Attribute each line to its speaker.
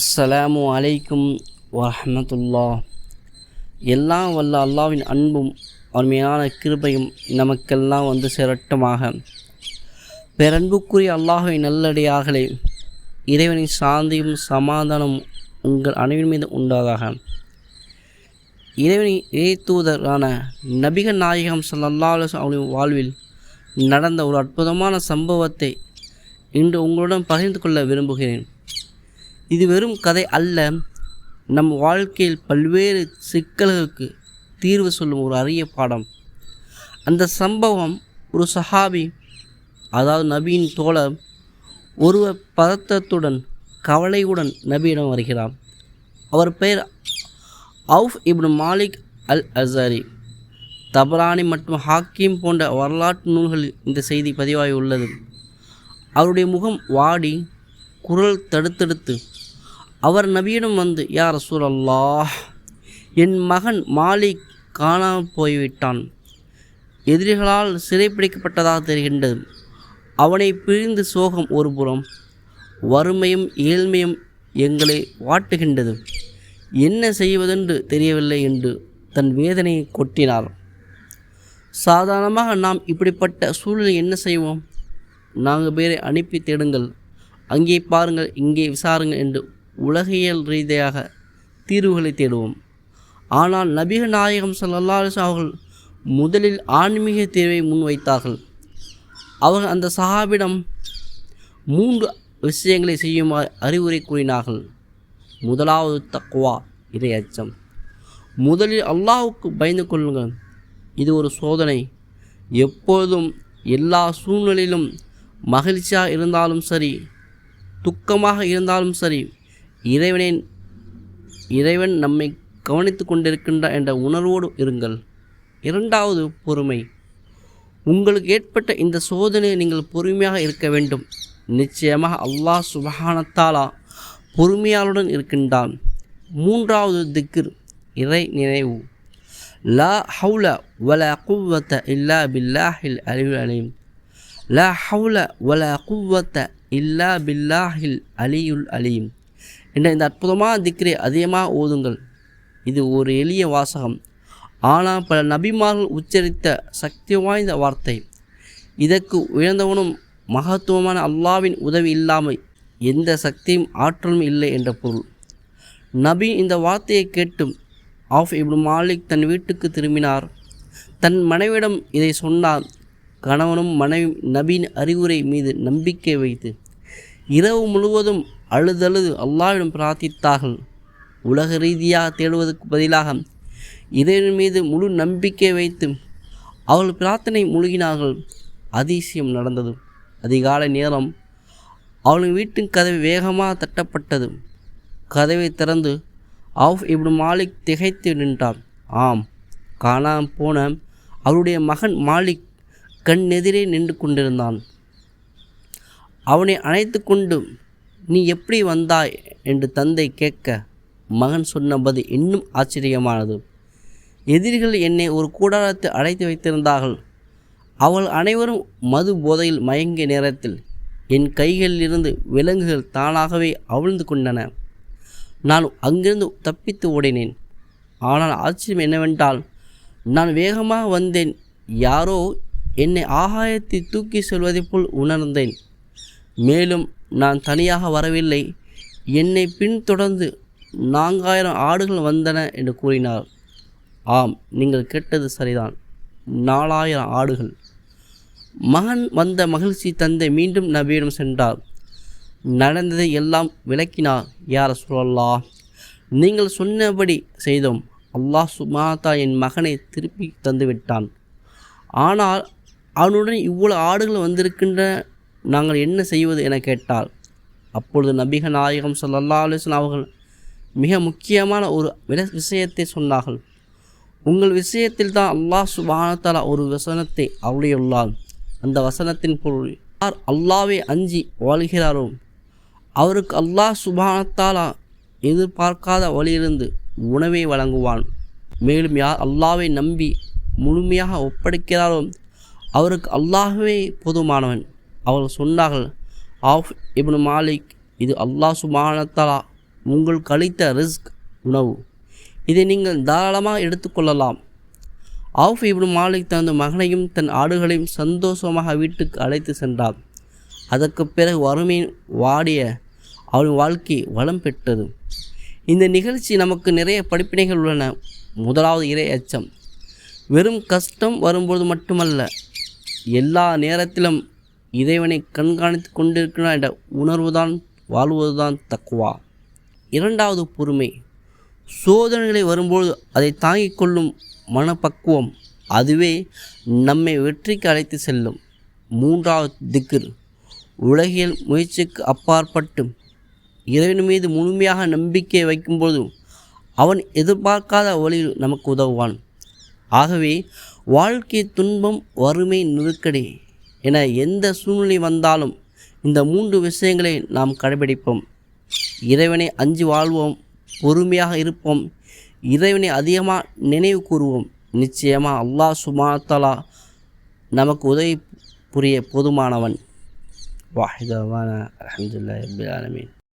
Speaker 1: அஸ்ஸலாமு அலைக்கும் வரமத்துல்லா எல்லாம் வல்ல அல்லாவின் அன்பும் அருமையான கிருபையும் நமக்கெல்லாம் வந்து சிரட்டமாக. பேரன்புக்குரிய அல்லாஹின் நல்லடியார்களே இறைவனின் சாந்தியும் சமாதானம் உங்கள் அனைவின் மீது உண்டாதாக. இறைவனின் இறைத்தூதரான நபிகள் நாயகம் ஸல்லல்லாஹு அலைஹி அவர்களின் வாழ்வில் நடந்த ஒரு அற்புதமான சம்பவத்தை இன்று உங்களுடன் பகிர்ந்து கொள்ள விரும்புகிறேன். இது வெறும் கதை அல்ல. நம் வாழ்க்கையில் பல்வேறு சிக்கல்களுக்கு தீர்வு சொல்லும் ஒரு அரிய பாடம். அந்த சம்பவம் ஒரு சஹாபி அதாவது நபியின் தோழர் ஒருவர் பதத்தத்துடன் கவலையுடன் நபியிடம் வருகிறார். அவர் பெயர் Awf ibn Malik al Ashari Tabarani மற்றும் ஹாக்கிம் போன்ற வரலாற்று நூல்களில் இந்த செய்தி பதிவாகி உள்ளது. அவருடைய முகம் வாடி குரல் தடுத்தெடுத்து அவர் நபியிடம் வந்து யார் ரசூலல்லாஹ் என் மகன் மாலிக் காணாமல் போய்விட்டான். எதிரிகளால் சிறைப்பிடிக்கப்பட்டதாக தெரிகின்றது. அவனை பிரிந்து சோகம் ஒருபுறம் வறுமையும் ஏழ்மையும் எங்களை வாட்டுகின்றது. என்ன செய்வதென்று தெரியவில்லை என்று தன் வேதனையை கொட்டினார். சாதாரணமாக நாம் இப்படிப்பட்ட சூழ்நிலை என்ன செய்வோம்? நாங்கள் பேரை அனுப்பி தேடுங்கள். அங்கே பாருங்கள் இங்கே விசாருங்கள் என்று உலகியல் ரீதியாக தீர்வுகளை தேடுவோம். ஆனால் நபிக நாயகம் ஸல்லல்லாஹு அவர்கள் முதலில் ஆன்மீக தீர்வை முன்வைத்தார்கள். அவர்கள் அந்த சஹாபிடம் மூன்று விஷயங்களை செய்யுமாறு அறிவுரை கூறினார்கள். முதலாவது தக்குவா இறை அச்சம் முதலில் அல்லாவுக்கு பயந்து கொள்ளுங்கள். இது ஒரு சோதனை. எப்பொழுதும் எல்லா சூழ்நிலையிலும் மகிழ்ச்சியாக இருந்தாலும் சரி துக்கமாக இருந்தாலும் சரி இறைவனின் இறைவன் நம்மை கவனித்து கொண்டிருக்கின்றார் என்ற உணர்வோடு இருங்கள். இரண்டாவது பொறுமை. உங்களுக்கு ஏற்பட்ட இந்த சோதனையை நீங்கள் பொறுமையாக இருக்க வேண்டும். நிச்சயமாக அல்லாஹ் சுபஹானத்தாலா பொறுமையாளுடன் இருக்கின்றான். மூன்றாவது திக்ர் இறை நினைவு. லா ஹவுல வல குவத்த இல்லா பில்லாஹில் அலிவு அலீம். லா ஹவுல வல குவத்த இல்லா பில்லாஹில் அலியுல் அலீம். என்ற இந்த அற்புதமான திக்ரை அதிகமாக ஓதுங்கள். இது ஒரு எளிய வாசகம். ஆனால் பல நபிமார்கள் உச்சரித்த சக்தி வாய்ந்த வார்த்தை. இதற்கு உயர்ந்தவனும் மகத்துவமான அல்லாவின் உதவி இல்லாமல் எந்த சக்தியும் ஆற்றலும் இல்லை என்ற பொருள். நபி இந்த வார்த்தையை கேட்டும் ஆஃப் இப்னு மாலிக் தன் வீட்டுக்கு திரும்பினார். தன் மனைவிடம் இதை சொன்னார் கணவனும் மனைவி நபியின் அறிவுரை மீது நம்பிக்கை வைத்து இரவு முழுவதும் அழுதழுது அல்லாவிடம் பிரார்த்தித்தார்கள். உலக ரீதியாக தேடுவதற்கு பதிலாக இறைவன் மீது முழு நம்பிக்கை வைத்து அவர்கள் பிரார்த்தனை முழுகினார்கள். அதிசயம் நடந்தது. அதிகாலை நேரம் அவளின் வீட்டின் கதவு வேகமாக தட்டப்பட்டது. கதவை திறந்து அவுஃப் இப்னு மாலிக் திகைத்து நின்றான். ஆம் காணாமல் போன அவருடைய மகன் மாலிக் கண் எதிரே நின்று கொண்டிருந்தான். அவனை அணைத்து கொண்டு நீ எப்படி வந்தாய்? என்று தந்தை கேட்க மகன் சொன்ன இன்னும் ஆச்சரியமானது. எதிரிகள் என்னை ஒரு கூடாரத்தில் அடைத்து வைத்திருந்தார்கள். அவள் அனைவரும் மது போதையில் மயங்கிய நேரத்தில் என் கைகளிலிருந்து விலங்குகள் தானாகவே அவிழ்ந்து கொண்டன. நான் அங்கிருந்து தப்பித்து ஓடினேன். ஆனால் ஆச்சரியம் என்னவென்றால் நான் வேகமாக வந்தேன். யாரோ என்னை ஆகாயத்தை தூக்கி செல்வதைப் போல் உணர்ந்தேன். மேலும் நான் தனியாக வரவில்லை. என்னை பின்தொடர்ந்து நான்காயிரம் ஆடுகள் வந்தன என்று கூறினார். ஆம் நீங்கள் கேட்டது சரிதான். நாலாயிரம் ஆடுகள். மகன் வந்த மகிழ்ச்சி தந்தை மீண்டும் நபியிடம் சென்றார். நடந்ததை எல்லாம் விளக்கினார். யார் சொல்லல்லா நீங்கள் சொன்னபடி செய்தோம். அல்லாஹ் சுமாதா என் மகனை திருப்பி தந்துவிட்டான். ஆனால் அவனுடன் இவ்வளோ ஆடுகள் வந்திருக்கின்ற நாங்கள் என்ன செய்வது என கேட்டால் அப்பொழுது நபிக நாயகம் சொல்லல்லா அலிஸ்லாம் அவர்கள் மிக முக்கியமான ஒரு வில விஷயத்தை சொன்னார்கள். உங்கள் விஷயத்தில் தான் அல்லாஹ் சுபானத்தாலா ஒரு வசனத்தை அருளியுள்ளார் அந்த வசனத்தின் பொருள் யார் அல்லாவை அஞ்சி வாழ்கிறாரோ அவருக்கு அல்லாஹ் சுபானத்தாலா எதிர்பார்க்காத வழியிலிருந்து உணவை வழங்குவான். மேலும் யார் அல்லாவை நம்பி முழுமையாக ஒப்படைக்கிறாரோ அவருக்கு அல்லாஹ்வே போதுமானவன். அவர்கள் சொன்னார்கள் ஆஃப் இப்னு மாலிக் இது அல்லாஹ் சுமானத்தலா உங்கள் கழித்த ரிஸ்க் உணவு. இதை நீங்கள் தாராளமாக எடுத்துக்கொள்ளலாம் ஆஃப் இப்னு மாலிக் தனது மகனையும் தன் ஆடுகளையும் சந்தோஷமாக வீட்டுக்கு அழைத்து சென்றார். அதற்கு பிறகு வறுமையின் வாடிய அவரின் வாழ்க்கை வளம் பெற்றது. இந்த நிகழ்ச்சி நமக்கு நிறைய படிப்பினைகள் உள்ளன. முதலாவது இறை அச்சம். வெறும் கஷ்டம் வரும்போது மட்டுமல்ல எல்லா நேரத்திலும் இறைவனை கண்காணித்து கொண்டிருக்கிறான் என்ற உணர்வுதான் வாழ்வதுதான் தக்குவா. இரண்டாவது பொறுமை சோதனைகளை வரும்போது அதை தாங்கிக் கொள்ளும் மனப்பக்குவம். அதுவே நம்மை வெற்றிக்கு அழைத்து செல்லும். மூன்றாவது திக்கில் உலகியல் முயற்சிக்கு அப்பாற்பட்டு இறைவன் மீது முழுமையாக நம்பிக்கை வைக்கும்போது அவன் எதிர்பார்க்காத வழியில் நமக்கு உதவுவான். ஆகவே வாழ்க்கை துன்பம் வறுமை நெருக்கடி என எந்த சூழ்நிலை வந்தாலும் இந்த மூன்று விஷயங்களை நாம் கடைபிடிப்போம். இறைவனை அஞ்சு வாழ்வோம் பொறுமையாக இருப்போம் இறைவனை அதிகமாக நினைவு கூறுவோம். நிச்சயமாக அல்லாஹ் சுமாத்தலா நமக்கு உதவி புரிய போதுமானவன். வாஹிதவான அலமதுல்லா ரபில் ஆலமீன்.